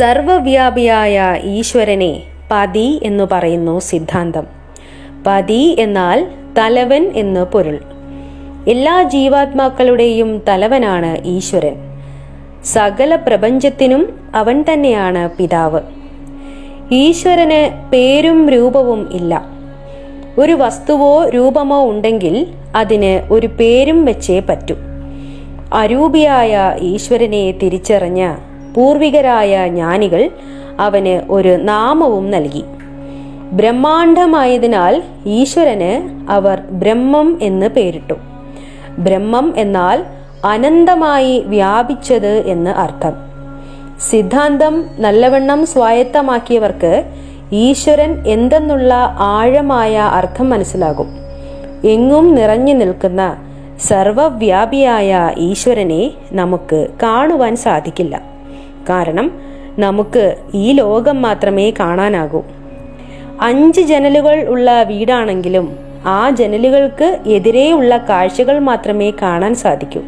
സർവവ്യാപിയായ ഈശ്വരനെ പതി എന്ന് പറയുന്നു സിദ്ധാന്തം. പതി എന്നാൽ തലവൻ എന്ന് പൊരുൾ. എല്ലാ ജീവാത്മാക്കളുടെയും തലവനാണ് ഈശ്വരൻ. സകല പ്രപഞ്ചത്തിനും അവൻ തന്നെയാണ് പിതാവ്. ഈശ്വരന് പേരും രൂപവും ഇല്ല. ഒരു വസ്തുവോ രൂപമോ ഉണ്ടെങ്കിൽ അതിന് ഒരു പേരും വെച്ചേ പറ്റൂ. അരൂപിയായ ഈശ്വരനെ തിരിച്ചറിഞ്ഞ പൂർവികരായ ജ്ഞാനികൾ അവന് ഒരു നാമവും നൽകി. ബ്രഹ്മാണ്ഡമായതിനാൽ ഈശ്വരന് അവർ ബ്രഹ്മം എന്ന് പേരിട്ടു. ബ്രഹ്മം എന്നാൽ അനന്തമായി വ്യാപിച്ചത് എന്ന് അർത്ഥം. സിദ്ധാന്തം നല്ലവണ്ണം സ്വായത്തമാക്കിയവർക്ക് ഈശ്വരൻ എന്തെന്നുള്ള ആഴമായ അർത്ഥം മനസ്സിലാകും. എങ്ങും നിറഞ്ഞു നിൽക്കുന്ന സർവവ്യാപിയായ ഈശ്വരനെ നമുക്ക് കാണുവാൻ സാധിക്കില്ല. കാരണം നമുക്ക് ഈ ലോകം മാത്രമേ കാണാനാകൂ. അഞ്ച് ജനലുകൾ ഉള്ള വീടാണെങ്കിലും ആ ജനലുകൾക്ക് എതിരെയുള്ള കാഴ്ചകൾ മാത്രമേ കാണാൻ സാധിക്കൂ.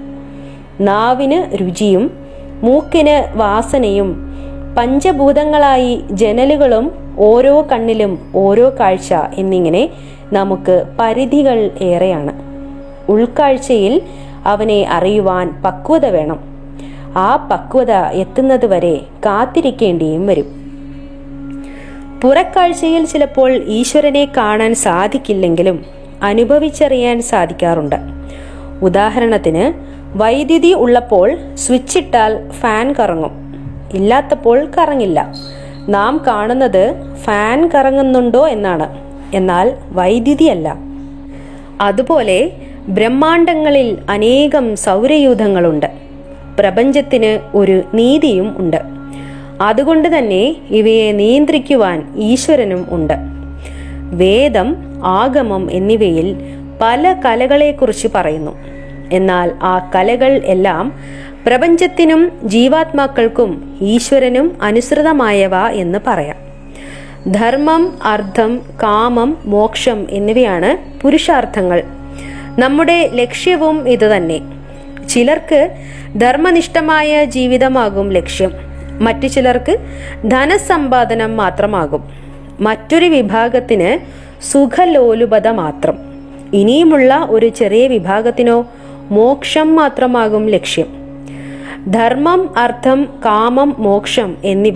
നാവിന് രുചിയും മൂക്കിന് വാസനയും പഞ്ചഭൂതങ്ങളായി ജനലുകളും ഓരോ കണ്ണിലും ഓരോ കാഴ്ച എന്നിങ്ങനെ നമുക്ക് പരിധികൾ ഏറെയാണ്. ഉൾക്കാഴ്ചയിൽ അവനെ അറിയുവാൻ പക്വത വേണം. ആ പക്വത എത്തുന്നത് വരെ കാത്തിരിക്കേണ്ടിയും വരും. പുറക്കാഴ്ചയിൽ ചിലപ്പോൾ ഈശ്വരനെ കാണാൻ സാധിക്കില്ലെങ്കിലും അനുഭവിച്ചറിയാൻ സാധിക്കാറുണ്ട്. ഉദാഹരണത്തിന് വൈദ്യുതി ഉള്ളപ്പോൾ സ്വിച്ച് ഇട്ടാൽ ഫാൻ കറങ്ങും. ഇല്ലാത്തപ്പോൾ കറങ്ങില്ല. നാം കാണുന്നത് ഫാൻ കറങ്ങുന്നുണ്ടോ എന്നാണ്. എന്നാൽ വൈദ്യുതിയല്ല അതുപോലെ ബ്രഹ്മാണ്ടങ്ങളിൽ അനേകം സൗരയൂഥങ്ങളുണ്ട്. പ്രപഞ്ചത്തിന് ഒരു നീതിയും ഉണ്ട്. അതുകൊണ്ട് തന്നെ ഇവയെ നിയന്ത്രിക്കുവാൻ ഈശ്വരനും ഉണ്ട്. വേദം ആഗമം എന്നിവയിൽ പല കലകളെക്കുറിച്ച് പറയുന്നു. എന്നാൽ ആ കലകൾ എല്ലാം പ്രപഞ്ചത്തിനും ജീവാത്മാക്കൾക്കും ഈശ്വരനും അനുസൃതമായവ എന്ന് പറയാം. ധർമ്മം അർത്ഥം കാമം മോക്ഷം എന്നിവയാണ് പുരുഷാർത്ഥങ്ങൾ. നമ്മുടെ ലക്ഷ്യവും ഇതുതന്നെ. ചിലർക്ക് ധർമ്മനിഷ്ഠമായ ജീവിതമാകും ലക്ഷ്യം. മറ്റു ചിലർക്ക് ധനസമ്പാദനം മാത്രമാകും. മറ്റൊരു വിഭാഗത്തിന് സുഖലോലുപത മാത്രം. ഇനിയുമുള്ള ഒരു ചെറിയ വിഭാഗത്തിനോ മോക്ഷം മാത്രമാകും ലക്ഷ്യം. ധർമ്മം അർത്ഥം കാമം മോക്ഷം എന്നിവ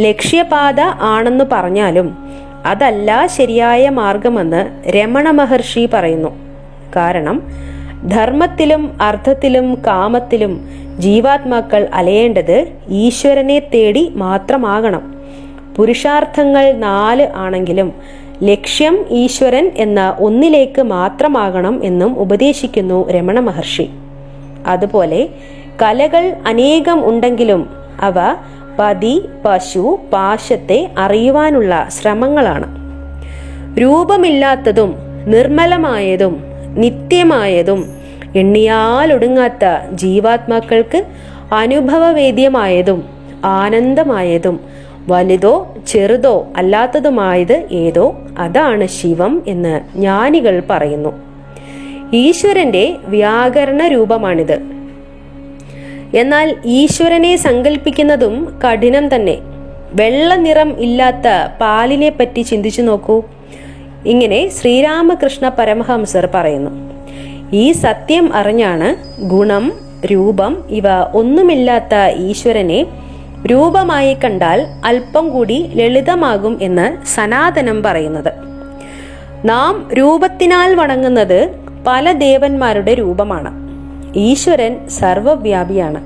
ലക്ഷ്യപാത ആണെന്ന് പറഞ്ഞാലും അതല്ല ശരിയായ മാർഗമെന്ന് രമണ മഹർഷി പറയുന്നു. കാരണം ധർമ്മത്തിലും അർത്ഥത്തിലും കാമത്തിലും ജീവാത്മാക്കൾ അലയേണ്ടത് ഈശ്വരനെ തേടി മാത്രമാകണം. പുരുഷാർത്ഥങ്ങൾ നാല് ആണെങ്കിലും ലക്ഷ്യം ഈശ്വരൻ എന്ന ഒന്നിലേക്ക് മാത്രമാകണം എന്നും ഉപദേശിക്കുന്നു രമണ മഹർഷി. അതുപോലെ കലകൾ അനേകം ഉണ്ടെങ്കിലും അവ പതി പശു പാശത്തെ അറിയുവാനുള്ള ശ്രമങ്ങളാണ്. രൂപമില്ലാത്തതും നിർമ്മലമായതും നിത്യമായതും എണ്ണിയാലൊടുങ്ങാത്ത ജീവാത്മാക്കൾക്ക് അനുഭവവേദ്യമായതും ആനന്ദമായതും വലുതോ ചെറുതോ അല്ലാത്തതുമായത് ഏതോ അതാണ് ശിവം എന്ന് ജ്ഞാനികൾ പറയുന്നു. ഈശ്വരന്റെ വ്യാകരണ രൂപമാണിത് എന്നാൽ ഈശ്വരനെ സങ്കല്പിക്കുന്നതും കഠിനം തന്നെ. വെള്ള നിറം ഇല്ലാത്ത പാലിനെ പറ്റി ചിന്തിച്ചു നോക്കൂ. ഇങ്ങനെ ശ്രീരാമകൃഷ്ണ പരമഹംസർ പറയുന്നു. ഈ സത്യം അറിഞ്ഞാണ് ഗുണം രൂപം ഇവ ഒന്നുമില്ലാത്ത ഈശ്വരനെ രൂപമായി കണ്ടാൽ അല്പം കൂടി ലളിതമാകും എന്ന് സനാതനം പറയുന്നത്. നാം രൂപത്തിനാൽ വണങ്ങുന്നത് പല ദേവന്മാരുടെ രൂപമാണ്. ഈശ്വരൻ സർവവ്യാപിയാണ്.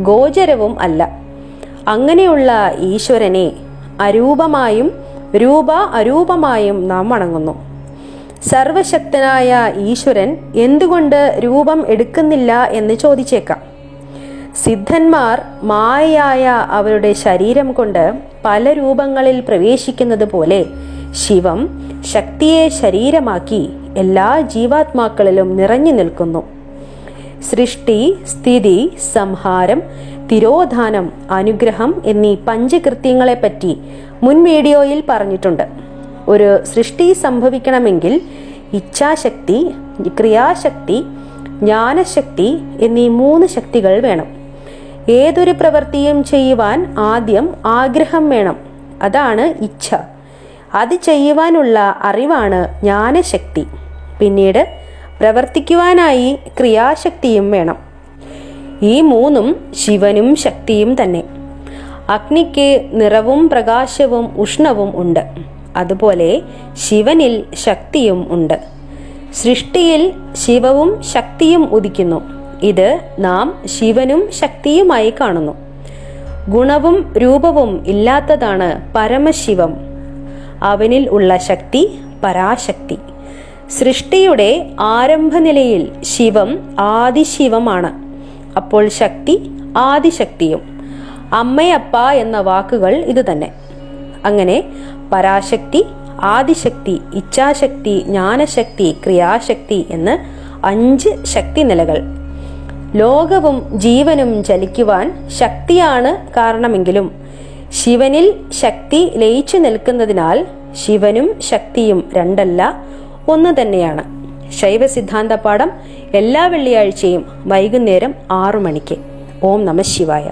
ഗോചരവും അല്ല. അങ്ങനെയുള്ള ഈശ്വരനെ അരൂപമായും രൂപ അരൂപമായും നാം വണങ്ങുന്നു. സർവശക്തനായ ഈശ്വരൻ എന്തുകൊണ്ട് രൂപം എടുക്കുന്നില്ല എന്ന് ചോദിച്ചേക്കാം. സിദ്ധന്മാർ മായയായ അവരുടെ ശരീരം കൊണ്ട് പല രൂപങ്ങളിൽ പ്രവേശിക്കുന്നത് പോലെ ശിവം ശക്തിയെ ശരീരമാക്കി എല്ലാ ജീവാത്മാക്കളിലും നിറഞ്ഞു നിൽക്കുന്നു. സൃഷ്ടി സ്ഥിതി സംഹാരം തിരോധാനം അനുഗ്രഹം എന്നീ പഞ്ചകൃത്യങ്ങളെപ്പറ്റി മുൻ വീഡിയോയിൽ പറഞ്ഞിട്ടുണ്ട്. ഒരു സൃഷ്ടി സംഭവിക്കണമെങ്കിൽ ഇച്ഛാശക്തി ക്രിയാശക്തി ജ്ഞാനശക്തി എന്നീ മൂന്ന് ശക്തികൾ വേണം. ഏതൊരു പ്രവൃത്തിയും ചെയ്യുവാൻ ആദ്യം ആഗ്രഹം വേണം. അതാണ് ഇച്ഛ. അത് ചെയ്യുവാനുള്ള അറിവാണ് ജ്ഞാനശക്തി. പിന്നീട് പ്രവർത്തിക്കുവാനായി ക്രിയാശക്തിയും വേണം. ഈ മൂന്നും ശിവനും ശക്തിയും തന്നെ. അഗ്നിക്ക് നിറവും പ്രകാശവും ഉഷ്ണവും ഉണ്ട്. അതുപോലെ ശിവനിൽ ശക്തിയും ഉണ്ട്. സൃഷ്ടിയിൽ ശിവവും ശക്തിയും ഉദിക്കുന്നു. ഇത് നാം ശിവനും ശക്തിയുമായി കാണുന്നു. ഗുണവും രൂപവും ഇല്ലാത്തതാണ് പരമശിവം. അവനിൽ ഉള്ള ശക്തി പരാശക്തി. സൃഷ്ടിയുടെ ആരംഭനിലയിൽ ശിവം ആദിശിവമാണ്. അപ്പോൾ ശക്തി ആദിശക്തിയും. അമ്മയപ്പ എന്ന വാക്കുകൾ ഇത് തന്നെ അങ്ങനെ പരാശക്തി ആദിശക്തി ഇച്ഛാശക്തി ജ്ഞാനശക്തി ക്രിയാശക്തി എന്ന് അഞ്ച് ശക്തി നിലകൾ ലോകവും ജീവനും ചലിക്കുവാൻ ശക്തിയാണ് കാരണമെങ്കിലും ശിവനിൽ ശക്തി ലയിച്ചു നിൽക്കുന്നതിനാൽ ശിവനും ശക്തിയും രണ്ടല്ല. ഒന്ന് തന്നെയാണ്. ശൈവ സിദ്ധാന്ത പാഠം എല്ലാ വെള്ളിയാഴ്ചയും വൈകുന്നേരം ആറു മണിക്ക്. ഓം നമ ശിവായ.